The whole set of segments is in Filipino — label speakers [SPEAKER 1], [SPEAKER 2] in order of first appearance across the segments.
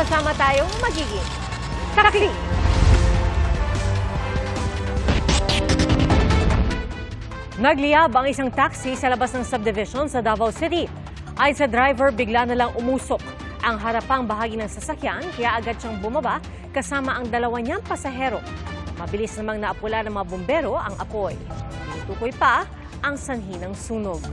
[SPEAKER 1] sama-sama tayong magiging karakli. Nagliyab ang isang taxi sa labas ng subdivision sa Davao City. Ay sa driver, bigla na lang umusok ang harapang bahagi ng sasakyan kaya agad siyang bumaba kasama ang dalawa niyang pasahero. Mabilis namang naapula ng mga bumbero ang apoy. Tinutukoy pa ang sanhi ng sunog.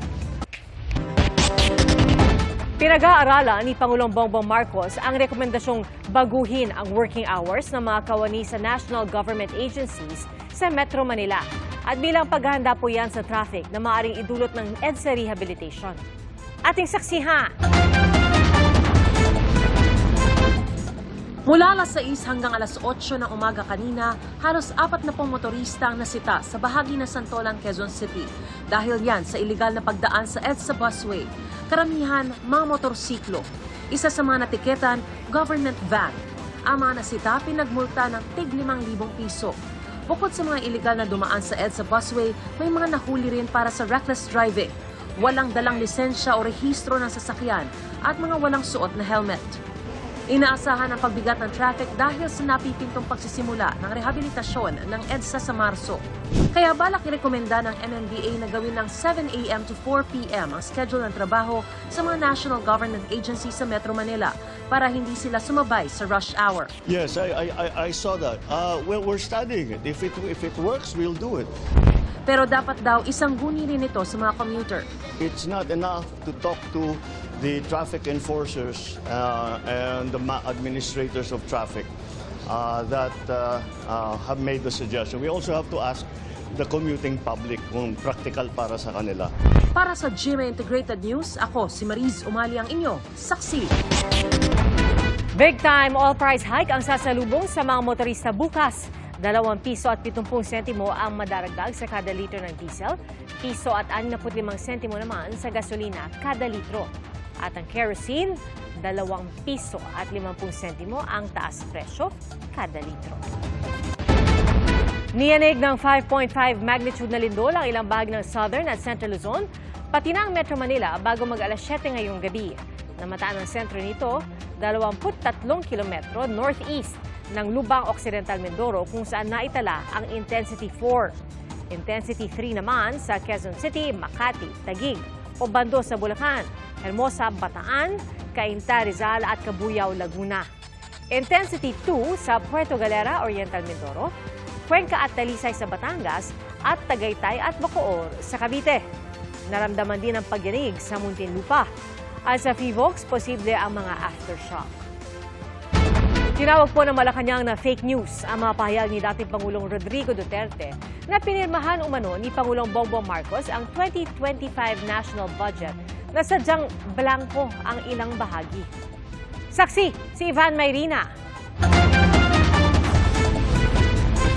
[SPEAKER 1] Pinag-aaralan ni Pangulong Bongbong Marcos ang rekomendasyong baguhin ang working hours ng mga kawani sa national government agencies sa Metro Manila. At bilang paghahanda po yan sa traffic na maaaring idulot ng EDSA rehabilitation. Ating saksihan. Mula alas 6 hanggang alas 8 ng umaga kanina, halos apat na pong motorista ang nasita sa bahagi ng Santolan, Quezon City. Dahil yan sa iligal na pagdaan sa EDSA busway. Karamihan, mga motorsiklo. Isa sa mga natiketan, government van. Ang mga nasita, pinagmulta ng tig 5,000 piso. Bukod sa mga iligal na dumaan sa EDSA busway, may mga nahuli rin para sa reckless driving, walang dalang lisensya o rehistro ng sasakyan at mga walang suot na helmet. Inaasahan ang pagbigat ng traffic dahil sa napipintong pagsisimula ng rehabilitasyon ng EDSA sa Marso. Kaya balak irekomenda ng MMDA na gawin ng 7 a.m. to 4 p.m. ang schedule ng trabaho sa mga national government agencies sa Metro Manila para hindi sila sumabay sa rush hour.
[SPEAKER 2] Yes, I, I, I- I saw that. Uh, well, we're studying it. If it if it works, we'll do it.
[SPEAKER 1] Pero dapat daw isang guni rin ito sa mga commuter.
[SPEAKER 2] It's not enough to talk to the traffic enforcers uh, and the administrators of traffic uh, that uh, uh, have made the suggestion. We also have to ask the commuting public kung practical para sa kanila.
[SPEAKER 1] Para sa GMA Integrated News, ako si Mariz Umali ang inyo, saksi. Big time oil price hike ang sasalubong sa mga motorista bukas. Dalawang piso at 70 sentimo ang madaragdag sa kada litro ng diesel, piso at 65 sentimo naman sa gasolina kada litro. At ang kerosene, dalawang piso at 50 sentimo ang taas presyo kada litro. Niyanig ng 5.5 magnitude na lindol ang ilang bahagi ng Southern at Central Luzon, pati na ang Metro Manila bago mag alas 7 ngayong gabi. Namataan ang sentro nito, 23 kilometro northeast ng Lubang Occidental Mindoro kung saan naitala ang Intensity 4. Intensity 3 naman sa Quezon City, Makati, Taguig, Obando sa Bulacan, Hermosa, Bataan, Cainta, Rizal at Cabuyao, Laguna. Intensity 2 sa Puerto Galera, Oriental Mindoro, Cuenca at Talisay sa Batangas at Tagaytay at Bacoor sa Cavite. Naramdaman din ang pagyanig sa Muntinlupa. At sa Fivox, posible ang mga aftershock. Tinawag po ng Malacanang na fake news ang mga pahayag ni dating Pangulong Rodrigo Duterte na pinirmahan umano ni Pangulong Bongbong Marcos ang 2025 national budget na sadyang blanco ang ilang bahagi. Saksi, si Ivan Mayrina.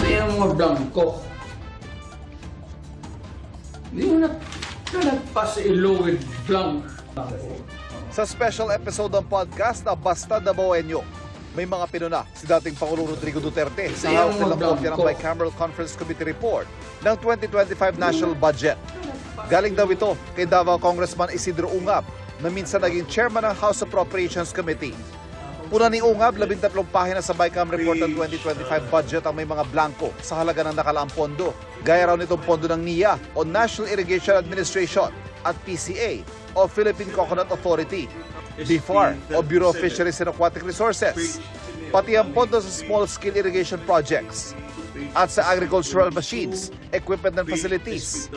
[SPEAKER 3] Tingnan mo dangko. Hindi mo na, na nagpasa-ilo with blank.
[SPEAKER 4] Sa special episode ng podcast na Basta Dabawenyo, may mga pinuna si dating Pangulong Rodrigo Duterte sa
[SPEAKER 3] Ayaw
[SPEAKER 4] hawak
[SPEAKER 3] mo,
[SPEAKER 4] nilang kopya ng
[SPEAKER 3] Blanco.
[SPEAKER 4] Bicameral Conference Committee report ng 2025 National Budget. Galing daw ito kay Davao Congressman Isidro Ungab na minsan naging chairman ng House Appropriations Committee. Una ni Ungab, 13 pahina sa BICAM report ng 2025 budget ang may mga blanco sa halaga ng nakalaang pondo. Gaya raw nitong pondo ng NIA o National Irrigation Administration at PCA o Philippine Coconut Authority, BIFAR o Bureau of Fisheries and Aquatic Resources, pati ang pondo sa small-scale irrigation projects at sa agricultural machines, equipment and facilities.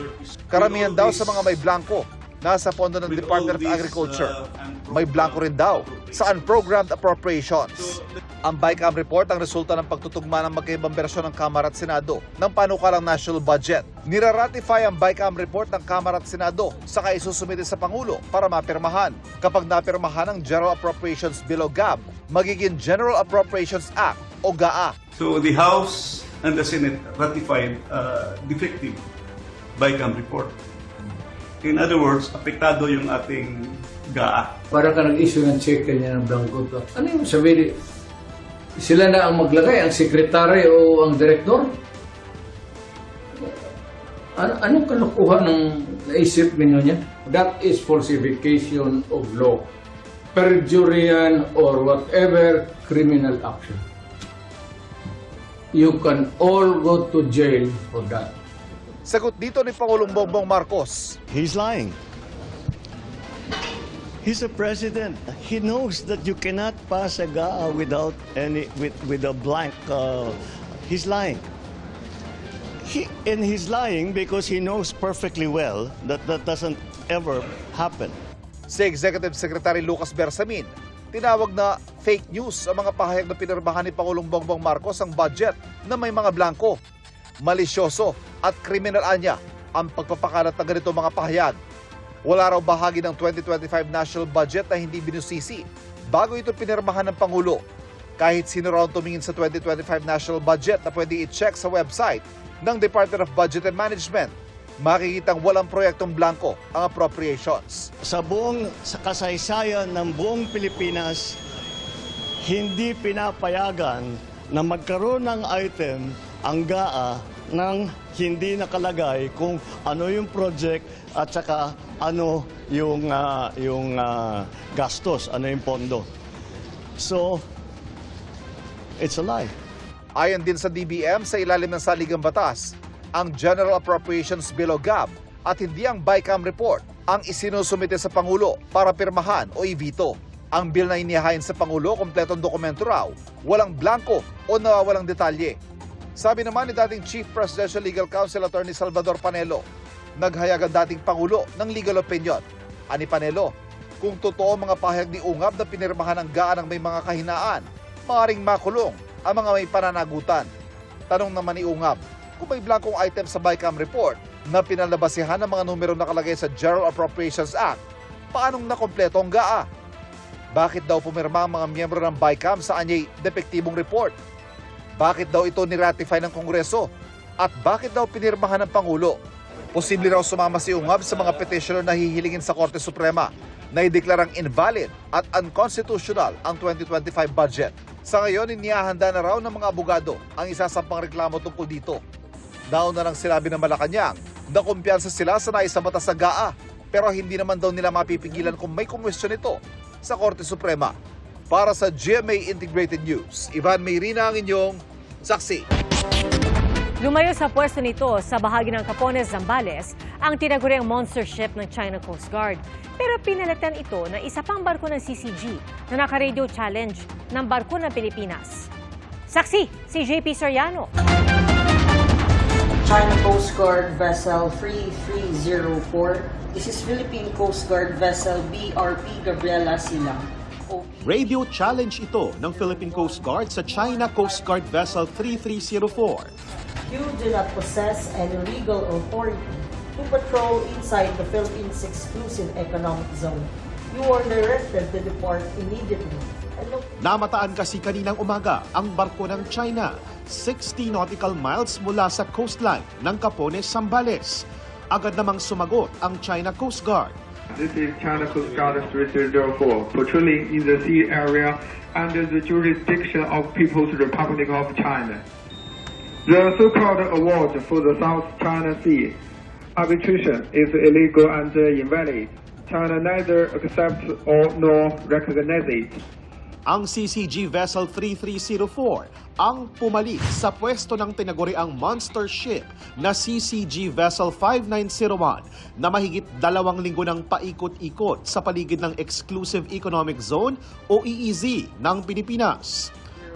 [SPEAKER 4] Karamihan daw sa mga may blanco nasa pondo ng Department of Agriculture. May blanco rin daw sa unprogrammed appropriations. Ang BICAM report ang resulta ng pagtutugma ng magkaibang bersyon ng Kamara at Senado ng panukalang national budget. Niraratify ang BICAM report ng Kamara at Senado saka isusumite sa Pangulo para mapirmahan. Kapag napirmahan ang General Appropriations Bill o GAB, magiging General Appropriations Act o GAA
[SPEAKER 5] So the House and the Senate ratified uh, defective BICAM report. In other words, apektado yung ating GAA.
[SPEAKER 3] Para ka nag-issue ng check kanya ng blanco to. Ano yung sabihin? Sila na ang maglagay, ang sekretary o ang direktor? Ano, anong kalokohan ng naisip ninyo niya? That is falsification of law. perjury yan or whatever criminal action. You can all go to jail for that.
[SPEAKER 4] Sagot dito ni Pangulong Bongbong Marcos,
[SPEAKER 2] He's lying. He's a president. He knows that you cannot pass a GAA without any with with a blank. Uh, he's lying. He and he's lying because he knows perfectly well that that doesn't ever happen.
[SPEAKER 4] si Executive Secretary Lucas Bersamin, tinawag na fake news ang mga pahayag na pinirmahan ni Pangulong Bongbong Marcos ang budget na may mga blanco. Malisyoso at kriminal anya ang pagpapakalat ng ganito mga pahayag. Wala raw bahagi ng 2025 national budget na hindi binusisi bago ito pinirmahan ng Pangulo. Kahit sino raw tumingin sa 2025 national budget na pwede i-check sa website ng Department of Budget and Management, makikitang walang proyektong blanco ang appropriations.
[SPEAKER 2] Sa buong sa kasaysayan ng buong Pilipinas, hindi pinapayagan na magkaroon ng item ang GAA nang hindi nakalagay kung ano yung project at saka ano yung ah, yung ah, gastos, ano yung pondo. So it's a lie.
[SPEAKER 4] Ayon din sa DBM sa ilalim ng saligang batas, ang General Appropriations Bill o GAB at hindi ang BICAM report ang isinusumite sa Pangulo para pirmahan o i-veto. Ang bill na inihain sa Pangulo, kompletong dokumento raw, walang blanco o nawawalang detalye. Sabi naman ni dating Chief Presidential Legal Counsel Attorney Salvador Panelo, naghayag ang dating Pangulo ng legal opinion. Ani Panelo, kung totoo mga pahayag ni Ungab na pinirmahan ng GAA ng may mga kahinaan, maaaring makulong ang mga may pananagutan. Tanong naman ni Ungab, kung may blankong item sa BICAM report na pinalabasihan ng mga numero nakalagay sa General Appropriations Act, paanong nakompleto ang GAA? Bakit daw pumirma ang mga miyembro ng BICAM sa anyay depektibong report? Bakit daw ito niratify ng Kongreso? At bakit daw pinirmahan ng Pangulo? Posible raw sumama si Ungab sa mga petitioner na hihilingin sa Korte Suprema na ideklarang invalid at unconstitutional ang 2025 budget. Sa ngayon, inihahanda na raw ng mga abogado ang isasampang reklamo tungkol dito. Nauna nang sinabi ng Malacanang na kumpiyansa sila sa naisabata sa GAA pero hindi naman daw nila mapipigilan kung may kumwestiyon ito sa Korte Suprema. Para sa GMA Integrated News, Ivan Mayrina ang inyong saksi.
[SPEAKER 1] Lumayo sa pwesto nito sa bahagi ng Capones, Zambales ang tinaguriang monster ship ng China Coast Guard. Pero pinalitan ito ng isa pang barko ng CCG na naka-radio challenge ng barko ng Pilipinas. Saksi, si JP Soriano.
[SPEAKER 6] China Coast Guard Vessel 3304. This is Philippine Coast Guard Vessel BRP Gabriela Silang.
[SPEAKER 7] Radio challenge ito ng Philippine Coast Guard sa China Coast Guard Vessel 3304.
[SPEAKER 6] You do not possess any legal authority to patrol inside the Philippines exclusive economic zone. You are directed to depart immediately.
[SPEAKER 7] Namataan kasi kaninang umaga ang barko ng China, 60 nautical miles mula sa coastline ng Capones, Zambales. Agad namang sumagot ang China Coast Guard.
[SPEAKER 8] This is China Coast Guard 3304, patrolling in the sea area under the jurisdiction of People's Republic of China. The so-called award for the South China Sea arbitration is illegal and invalid. China neither accepts or nor recognizes it.
[SPEAKER 7] Ang CCG Vessel 3304 ang pumalit sa pwesto ng tinaguriang monster ship na CCG Vessel 5901 na mahigit dalawang linggo ng paikot-ikot sa paligid ng Exclusive Economic Zone o EEZ ng Pilipinas.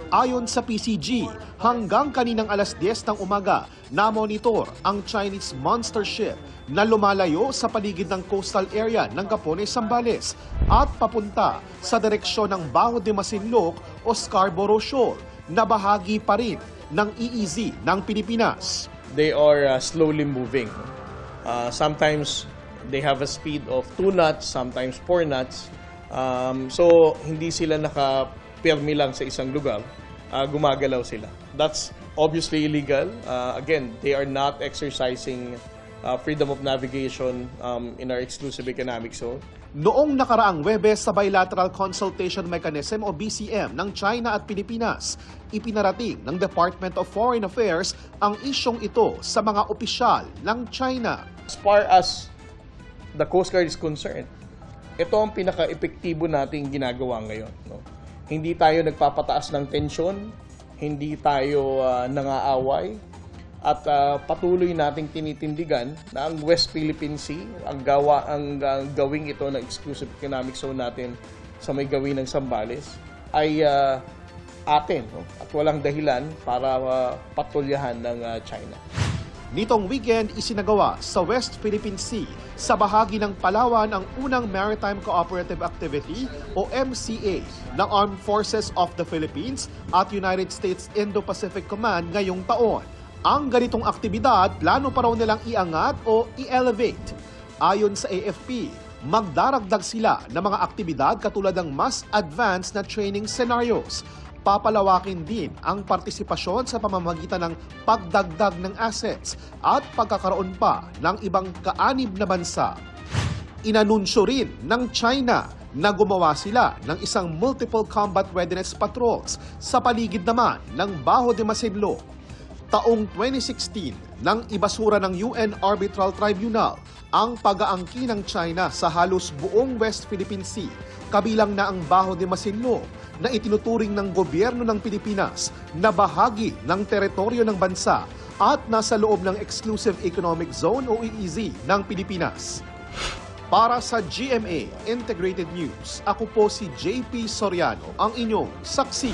[SPEAKER 7] Ayon sa PCG, hanggang kaninang alas 10 ng umaga, na-monitor ang Chinese monster ship na lumalayo sa paligid ng coastal area ng Capones, Zambales at papunta sa direksyon ng Baho de Masinloc o Scarborough Shoal na bahagi pa rin ng EEZ ng Pilipinas.
[SPEAKER 9] they are uh, slowly moving. Uh, sometimes they have a speed of 2 knots, sometimes 4 knots. Um, so, hindi sila nakapirmi lang sa isang lugar. Uh, gumagalaw sila. That's obviously illegal. Uh, again, they are not exercising uh, freedom of navigation um, in our exclusive economic zone.
[SPEAKER 7] Noong nakaraang Webes sa Bilateral Consultation Mechanism o BCM ng China at Pilipinas, ipinarating ng Department of Foreign Affairs ang isyong ito sa mga opisyal ng China.
[SPEAKER 9] As far as the Coast Guard is concerned, ito ang pinaka-epektibo nating ginagawa ngayon. No? Hindi tayo nagpapataas ng tensyon, hindi tayo ah, nangaaway, at ah, patuloy nating tinitindigan na ang West Philippine Sea, ang gawa ang ah, gawing ito ng exclusive economic zone natin sa may gawin ng Sambales ay ah, atin no? at walang dahilan para ah, patulyahan ng ah, China.
[SPEAKER 7] Nitong weekend, isinagawa sa West Philippine Sea sa bahagi ng Palawan ang unang Maritime Cooperative Activity o MCA ng Armed Forces of the Philippines at United States Indo-Pacific Command ngayong taon. Ang ganitong aktibidad, plano pa raw nilang iangat o i-elevate. Ayon sa AFP, magdaragdag sila ng mga aktibidad katulad ng mas advanced na training scenarios papalawakin din ang partisipasyon sa pamamagitan ng pagdagdag ng assets at pagkakaroon pa ng ibang kaanib na bansa. Inanunsyo rin ng China na gumawa sila ng isang multiple combat readiness patrols sa paligid naman ng Baho de Masinloc. Taong 2016, nang ibasura ng UN Arbitral Tribunal ang pag-aangkin ng China sa halos buong West Philippine Sea, kabilang na ang Baho de Masinloc na itinuturing ng gobyerno ng Pilipinas na bahagi ng teritoryo ng bansa at nasa loob ng Exclusive Economic Zone o EEZ ng Pilipinas. Para sa GMA Integrated News, ako po si JP Soriano, ang inyong saksi.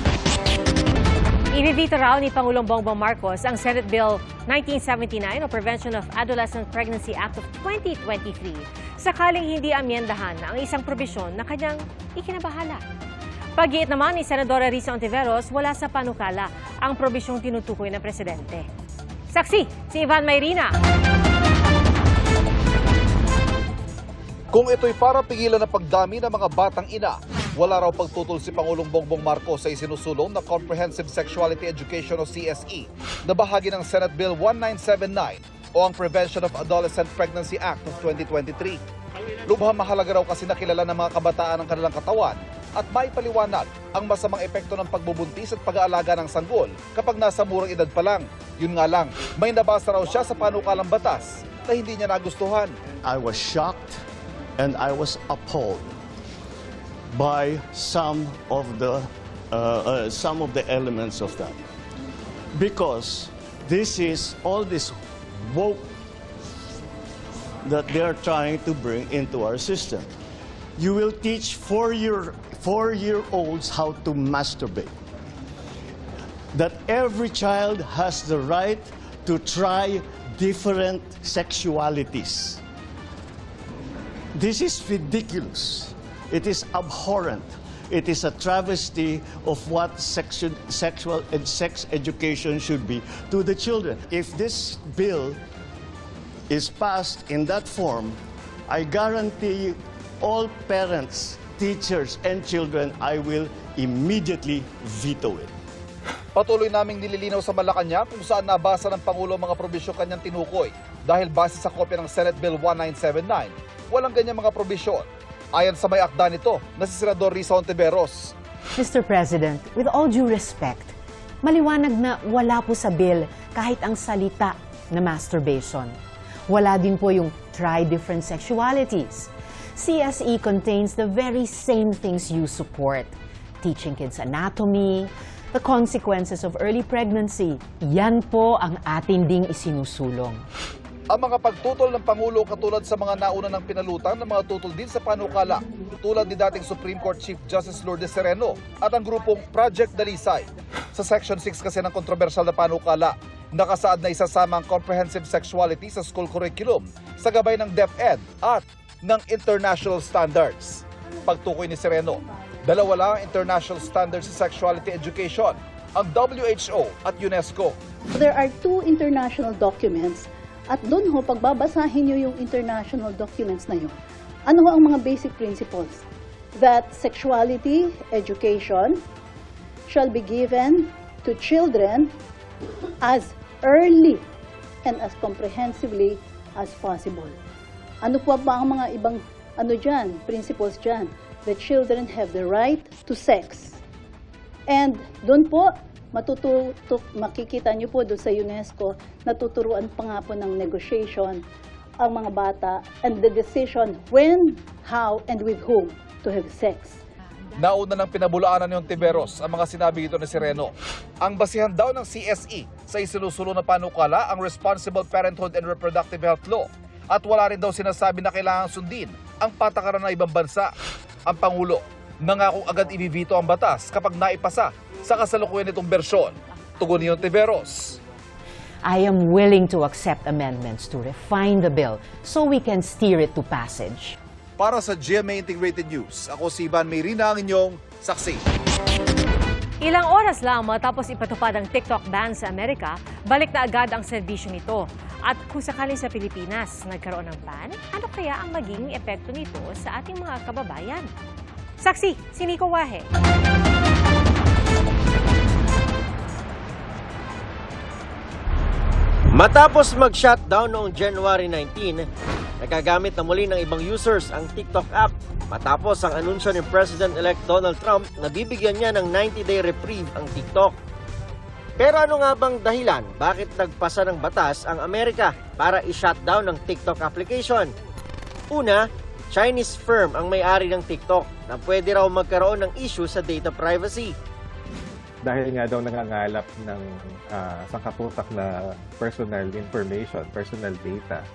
[SPEAKER 1] Inidito raw ni Pangulong Bongbong Marcos ang Senate Bill 1979 o Prevention of Adolescent Pregnancy Act of 2023 sakaling hindi amyendahan ang isang probisyon na kanyang ikinabahala. Pagiit naman ni Senadora Risa Ontiveros, wala sa panukala ang probisyong tinutukoy ng Presidente. Saksi, si Ivan Mayrina.
[SPEAKER 4] Kung ito'y para pigilan ang pagdami ng mga batang ina, wala raw pagtutol si Pangulong Bongbong Marcos sa isinusulong na Comprehensive Sexuality Education o CSE na bahagi ng Senate Bill 1979 o ang Prevention of Adolescent Pregnancy Act of 2023. Lubhang mahalaga raw kasi nakilala ng mga kabataan ang kanilang katawan at maipaliwanag ang masamang epekto ng pagbubuntis at pag-aalaga ng sanggol kapag nasa murang edad pa lang. Yun nga lang, may nabasa raw siya sa panukalang batas na hindi niya nagustuhan.
[SPEAKER 2] I was shocked and I was appalled by some of the uh, uh, some of the elements of that because this is all this woke that they are trying to bring into our system. You will teach four-year four-year-olds how to masturbate. That every child has the right to try different sexualities. This is ridiculous. It is abhorrent. It is a travesty of what sexu- sexual and sex education should be to the children. If this bill is passed in that form, I guarantee you, all parents, teachers, and children, I will immediately veto it.
[SPEAKER 4] Patuloy naming nililinaw sa Malacanang kung saan nabasa ng Pangulo ang mga probisyon kanyang tinukoy dahil base sa kopya ng Senate Bill 1979, walang ganyang mga probisyon. Ayon sa may akda nito na si Senador Risa Ontiveros.
[SPEAKER 10] Mr. President, with all due respect, maliwanag na wala po sa bill kahit ang salita na masturbation. Wala din po yung try different sexualities. CSE contains the very same things you support. Teaching kids anatomy, the consequences of early pregnancy. Yan po ang atin ding isinusulong.
[SPEAKER 4] Ang mga pagtutol ng Pangulo katulad sa mga nauna ng pinalutang na mga tutol din sa panukala tulad ni dating Supreme Court Chief Justice Lourdes Sereno at ang grupong Project Dalisay. Sa Section 6 kasi ng kontrobersyal na panukala, nakasaad na isasama ang comprehensive sexuality sa school curriculum sa gabay ng DepEd at ng international standards. Pagtukoy ni Sereno, dalawa lang ang international standards sa sexuality education, ang WHO at UNESCO.
[SPEAKER 11] There are two international documents at doon ho, pagbabasahin nyo yung international documents na yun, ano ho ang mga basic principles? That sexuality education shall be given to children as early and as comprehensively as possible. Ano po ba ang mga ibang ano dyan, principles dyan? The children have the right to sex. And doon po, matututo, makikita niyo po doon sa UNESCO, natuturuan pa nga po ng negotiation ang mga bata and the decision when, how, and with whom to have sex.
[SPEAKER 4] Nauna ng pinabulaanan ni Ontiveros ang mga sinabi dito ni Sereno. Ang basihan daw ng CSE sa isinusulong na panukala ang Responsible Parenthood and Reproductive Health Law at wala rin daw sinasabi na kailangang sundin ang patakaran ng ibang bansa. Ang Pangulo nangakong agad ibibito ang batas kapag naipasa sa kasalukuyan nitong bersyon. Tugon ni Ontiveros.
[SPEAKER 10] I am willing to accept amendments to refine the bill so we can steer it to passage.
[SPEAKER 4] Para sa GMA Integrated News, ako si Ivan Mayrina ang inyong saksi.
[SPEAKER 1] Ilang oras lang matapos ipatupad ang TikTok ban sa Amerika, balik na agad ang serbisyo nito. At kung sakaling sa Pilipinas nagkaroon ng ban, ano kaya ang magiging epekto nito sa ating mga kababayan? Saksi, si Nico Wahe.
[SPEAKER 12] Matapos mag-shutdown noong January 19, nagagamit na muli ng ibang users ang TikTok app matapos ang anunsyo ni President-elect Donald Trump na bibigyan niya ng 90-day reprieve ang TikTok. Pero ano nga bang dahilan bakit nagpasa ng batas ang Amerika para i-shutdown ng TikTok application? Una, Chinese firm ang may-ari ng TikTok na pwede raw magkaroon ng issue sa data privacy.
[SPEAKER 13] Dahil nga daw nangangalap ng uh, sangkatutak na personal information, personal data,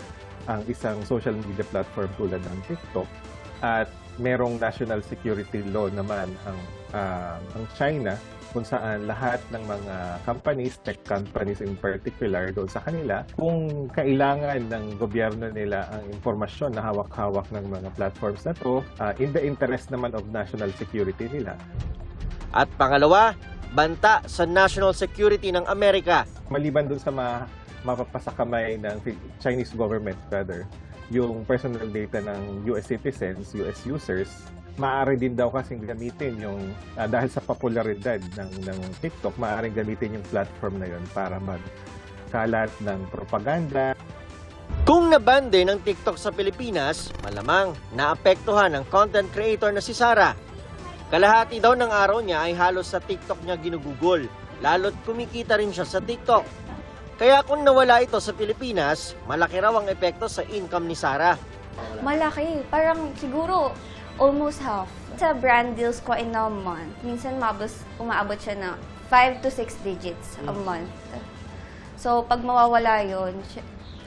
[SPEAKER 13] ang isang social media platform tulad ng TikTok at merong national security law naman ang ah, ang China kung saan lahat ng mga companies, tech companies in particular doon sa kanila, kung kailangan ng gobyerno nila ang impormasyon na hawak-hawak ng mga platforms na to, ah, in the interest naman of national security nila,
[SPEAKER 12] At pangalawa, banta sa national security ng Amerika.
[SPEAKER 13] maliban dun sa ma mapapasakamay ng Chinese government rather, yung personal data ng US citizens, US users, maaari din daw kasing gamitin yung ah, dahil sa popularidad ng ng TikTok, maaaring gamitin yung platform na yun para magkalat ng propaganda,
[SPEAKER 12] Kung naban din ng TikTok sa Pilipinas, malamang naapektuhan ang content creator na si Sara. Kalahati daw ng araw niya ay halos sa TikTok niya ginugugol, lalo't kumikita rin siya sa TikTok. Kaya kung nawala ito sa Pilipinas, malaki raw ang epekto sa income ni Sara.
[SPEAKER 14] Malaki. Parang siguro almost half. Sa brand deals ko in a month, minsan mabos, umaabot siya na 5 to 6 digits a month. So, pag mawawala yun,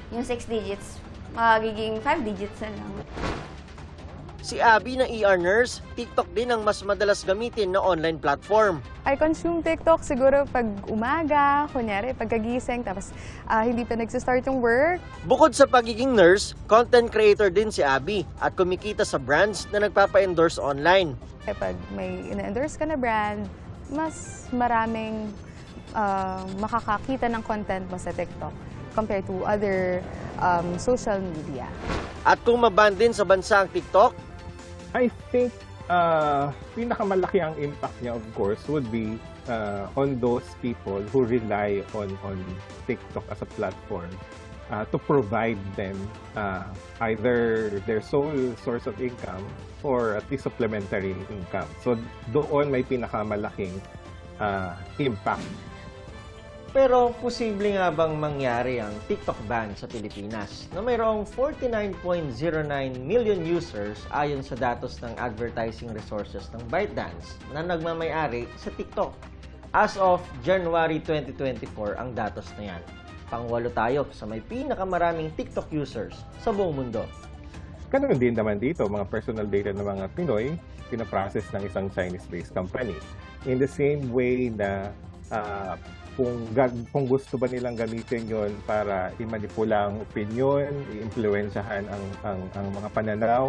[SPEAKER 14] yung 6 digits, magiging 5 digits na lang.
[SPEAKER 12] Si Abby na ER nurse, TikTok din ang mas madalas gamitin na online platform.
[SPEAKER 15] I consume TikTok siguro pag umaga, kunyari pagkagising, tapos ah, hindi pa nagsistart yung work.
[SPEAKER 12] Bukod sa pagiging nurse, content creator din si Abby at kumikita sa brands na nagpapa-endorse online.
[SPEAKER 15] Eh, pag may ina-endorse ka na brand, mas maraming ah, makakakita ng content mo sa TikTok compared to other um, social media.
[SPEAKER 12] At kung maban din sa bansa ang TikTok,
[SPEAKER 13] I think uh, pinakamalaki ang impact niya of course would be uh, on those people who rely on on TikTok as a platform uh, to provide them uh, either their sole source of income or at least supplementary income. So doon may pinakamalaking uh, impact
[SPEAKER 12] Pero posible nga bang mangyari ang TikTok ban sa Pilipinas na mayroong 49.09 million users ayon sa datos ng advertising resources ng ByteDance na nagmamayari sa TikTok. As of January 2024 ang datos na yan. Pangwalo tayo sa may pinakamaraming TikTok users sa buong mundo.
[SPEAKER 13] Ganun din naman dito, mga personal data ng mga Pinoy, pinaprocess ng isang Chinese-based company. In the same way na ah, kung, gag- kung gusto ba nilang gamitin yon para imanipula ang opinion, i-impluensyahan ang, ang, ang mga pananaw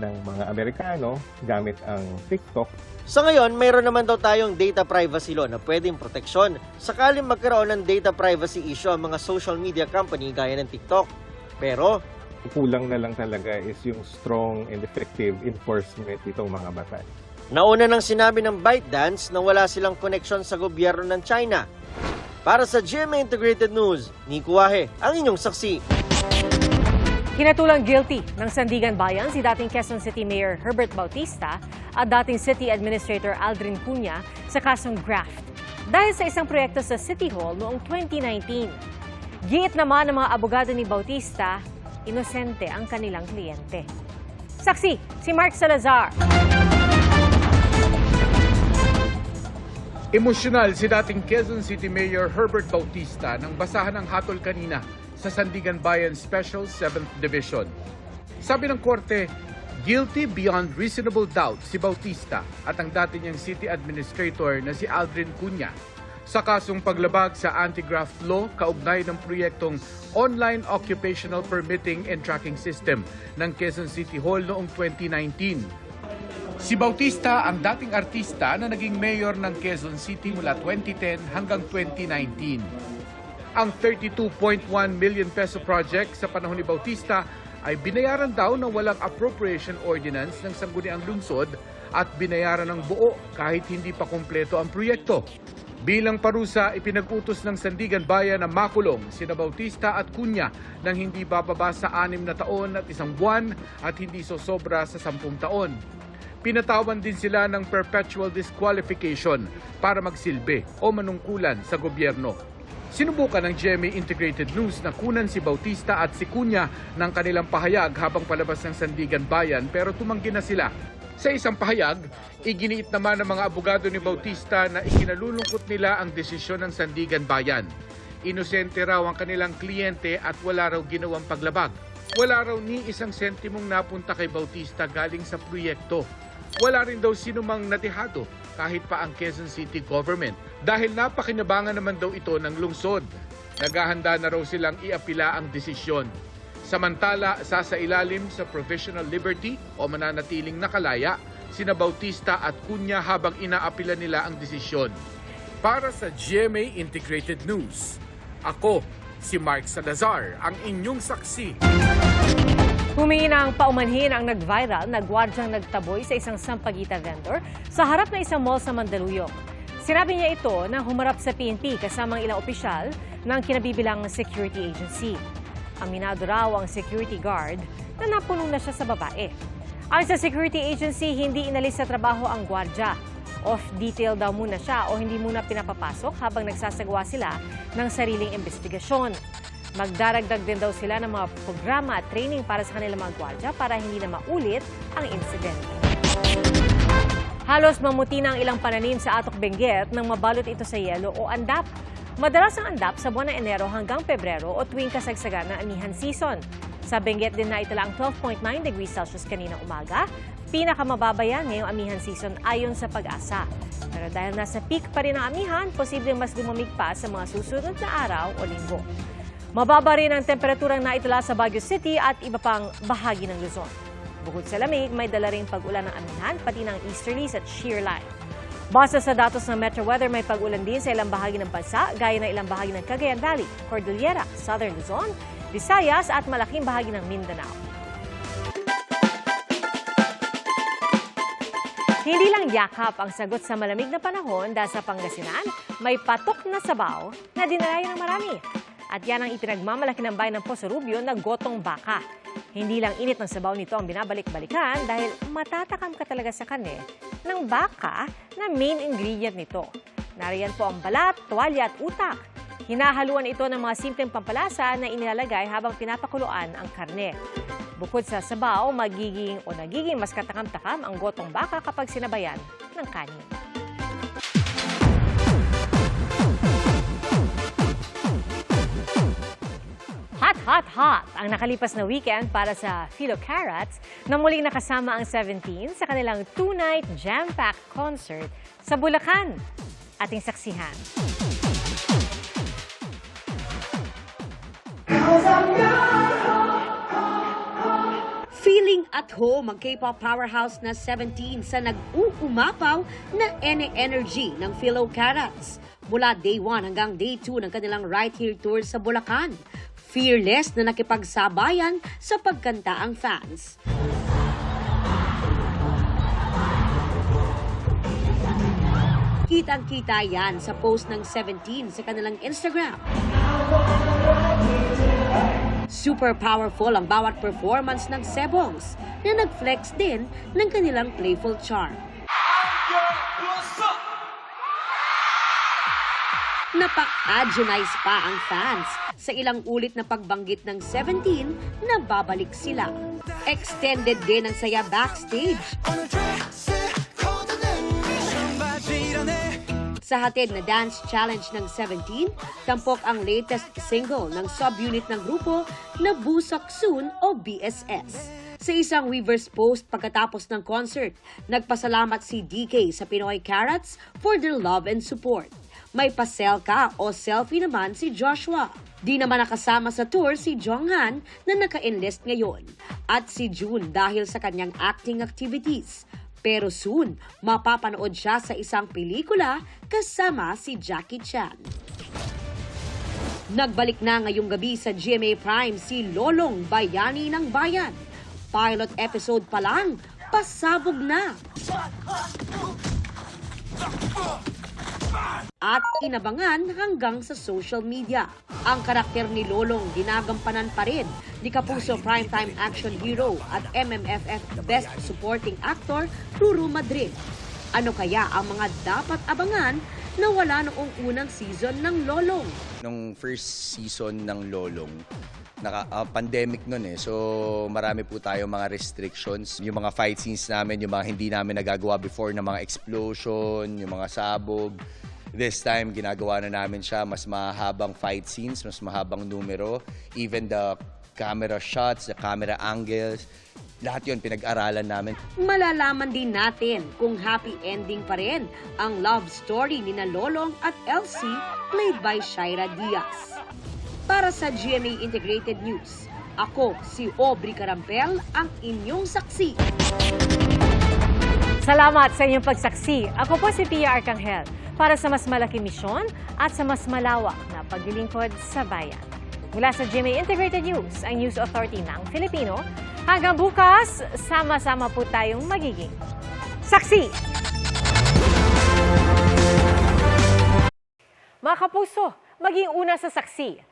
[SPEAKER 13] ng mga Amerikano gamit ang TikTok,
[SPEAKER 12] Sa ngayon, mayroon naman daw tayong data privacy law na pwedeng proteksyon sakaling magkaroon ng data privacy issue ang mga social media company gaya ng TikTok. Pero
[SPEAKER 13] kulang na lang talaga is yung strong and effective enforcement itong mga batas.
[SPEAKER 12] Nauna nang sinabi ng ByteDance na wala silang koneksyon sa gobyerno ng China. Para sa GMA Integrated News, Nico Wahe, ang inyong saksi.
[SPEAKER 1] Kinatulang guilty ng Sandigan Bayan si dating Quezon City Mayor Herbert Bautista at dating City Administrator Aldrin Cunha sa kasong graft dahil sa isang proyekto sa City Hall noong 2019. Giit naman ng mga abogado ni Bautista, inosente ang kanilang kliyente. Saksi, si Mark Salazar.
[SPEAKER 16] Emosyonal si dating Quezon City Mayor Herbert Bautista nang basahan ang hatol kanina sa Sandigan Bayan Special 7th Division. Sabi ng korte, guilty beyond reasonable doubt si Bautista at ang dati niyang city administrator na si Aldrin Cunha sa kasong paglabag sa anti-graft law kaugnay ng proyektong Online Occupational Permitting and Tracking System ng Quezon City Hall noong 2019. Si Bautista ang dating artista na naging mayor ng Quezon City mula 2010 hanggang 2019. Ang 32.1 million peso project sa panahon ni Bautista ay binayaran daw ng walang appropriation ordinance ng sangguniang lungsod at binayaran ng buo kahit hindi pa kumpleto ang proyekto. Bilang parusa, ipinag-utos ng Sandigan Bayan na makulong sina Bautista at Cunha nang hindi bababa sa anim na taon at isang buwan at hindi sosobra sa sampung taon. Pinatawan din sila ng perpetual disqualification para magsilbi o manungkulan sa gobyerno. Sinubukan ng GMA Integrated News na kunan si Bautista at si Cunha ng kanilang pahayag habang palabas ng Sandigan Bayan pero tumanggi na sila. Sa isang pahayag, iginiit naman ng mga abogado ni Bautista na ikinalulungkot nila ang desisyon ng Sandigan Bayan. Inosente raw ang kanilang kliyente at wala raw ginawang paglabag. Wala raw ni isang sentimong napunta kay Bautista galing sa proyekto. Wala rin daw sinumang natihado kahit pa ang Quezon City government dahil napakinabangan naman daw ito ng lungsod. Naghahanda na raw silang iapila ang desisyon. Samantala, sasailalim sa provisional liberty o mananatiling nakalaya sina Bautista at Cunha habang inaapila nila ang desisyon. Para sa GMA Integrated News, ako si Mark Salazar, ang inyong saksi.
[SPEAKER 1] Humingi ng paumanhin ang nag-viral na gwardyang nagtaboy sa isang sampagita vendor sa harap ng isang mall sa Mandaluyong. Sinabi niya ito na humarap sa PNP kasamang ilang opisyal ng kinabibilang security agency. Aminado raw ang security guard na napunong na siya sa babae. Ang sa security agency, hindi inalis sa trabaho ang gwardya. Off-detail daw muna siya o hindi muna pinapapasok habang nagsasagawa sila ng sariling investigasyon. Magdaragdag din daw sila ng mga programa at training para sa kanilang mga gwardya para hindi na maulit ang insidente. Halos mamuti na ang ilang pananim sa Atok Benguet nang mabalot ito sa yelo o andap. Madalas ang andap sa buwan ng Enero hanggang Pebrero o tuwing kasagsagan ng amihan season. Sa Benguet din na itala ang 12.9 degrees Celsius kanina umaga, pinakamababa yan ngayong amihan season ayon sa pag-asa. Pero dahil nasa peak pa rin ang amihan, posibleng mas lumamig pa sa mga susunod na araw o linggo. Mababa rin ang temperaturang naitala sa Baguio City at iba pang bahagi ng Luzon. Bukod sa lamig, may dala ring pag-ulan ng amihan, pati ng easterlies at shear line. Base sa datos ng Metro Weather, may pag-ulan din sa ilang bahagi ng bansa, gaya ng ilang bahagi ng Cagayan Valley, Cordillera, Southern Luzon, Visayas at malaking bahagi ng Mindanao. Hindi lang yakap ang sagot sa malamig na panahon dahil sa Pangasinan, may patok na sabaw na dinalayan ng marami. At yan ang ipinagmamalaki ng bayan ng Poso Rubio na gotong baka. Hindi lang init ng sabaw nito ang binabalik-balikan dahil matatakam ka talaga sa kane ng baka na main ingredient nito. Nariyan po ang balat, tuwalya at utak. Hinahaluan ito ng mga simpleng pampalasa na inilalagay habang pinapakuluan ang karne. Bukod sa sabaw, magiging o nagiging mas katakam-takam ang gotong baka kapag sinabayan ng kanin. Hot, hot, hot ang nakalipas na weekend para sa Philo Carrots na muling nakasama ang 17 sa kanilang two-night jam-packed concert sa Bulacan. Ating saksihan.
[SPEAKER 17] Feeling at home ang K-pop powerhouse na 17 sa nag-uumapaw na Ene Energy ng Philo Carrots. Mula day 1 hanggang day 2 ng kanilang Right Here Tour sa Bulacan. Fearless na nakipagsabayan sa pagkanta ang fans. Kitang-kita yan sa post ng 17 sa kanilang Instagram. Super powerful ang bawat performance ng Sebongs na nag-flex din ng kanilang playful charm. Napaka-agonize pa ang fans sa ilang ulit na pagbanggit ng 17 na babalik sila. Extended din ang saya backstage. Sa hatid na dance challenge ng 17, tampok ang latest single ng subunit ng grupo na Busak Soon o BSS. Sa isang Weavers post pagkatapos ng concert, nagpasalamat si DK sa Pinoy Carrots for their love and support. May pasel ka o selfie naman si Joshua. Di naman nakasama sa tour si Jonghan na naka-enlist ngayon at si June dahil sa kanyang acting activities. Pero soon, mapapanood siya sa isang pelikula kasama si Jackie Chan. Nagbalik na ngayong gabi sa GMA Prime si Lolong Bayani ng Bayan. Pilot episode pa lang, pasabog na. At inabangan hanggang sa social media. Ang karakter ni Lolong ginagampanan pa rin ni Kapuso Primetime Action Hero at MMFF Best Supporting Actor Ruru Madrid. Ano kaya ang mga dapat abangan na wala noong unang season ng Lolong?
[SPEAKER 18] Nung first season ng Lolong, naka, ah, pandemic nun eh. So marami po tayo mga restrictions. Yung mga fight scenes namin, yung mga hindi namin nagagawa before na mga explosion, yung mga sabog. This time, ginagawa na namin siya mas mahabang fight scenes, mas mahabang numero. Even the camera shots, the camera angles, lahat yon pinag-aralan namin.
[SPEAKER 17] Malalaman din natin kung happy ending pa rin ang love story ni na Lolong at Elsie played by Shaira Diaz. Para sa GMA Integrated News, ako si Aubrey Carampel, ang inyong saksi.
[SPEAKER 1] Salamat sa inyong pagsaksi. Ako po si Pia Arcangel para sa mas malaking misyon at sa mas malawak na paglilingkod sa bayan. Mula sa GMA Integrated News, ang News Authority ng Filipino, hanggang bukas, sama-sama po tayong magiging saksi! Mga kapuso, maging una sa saksi.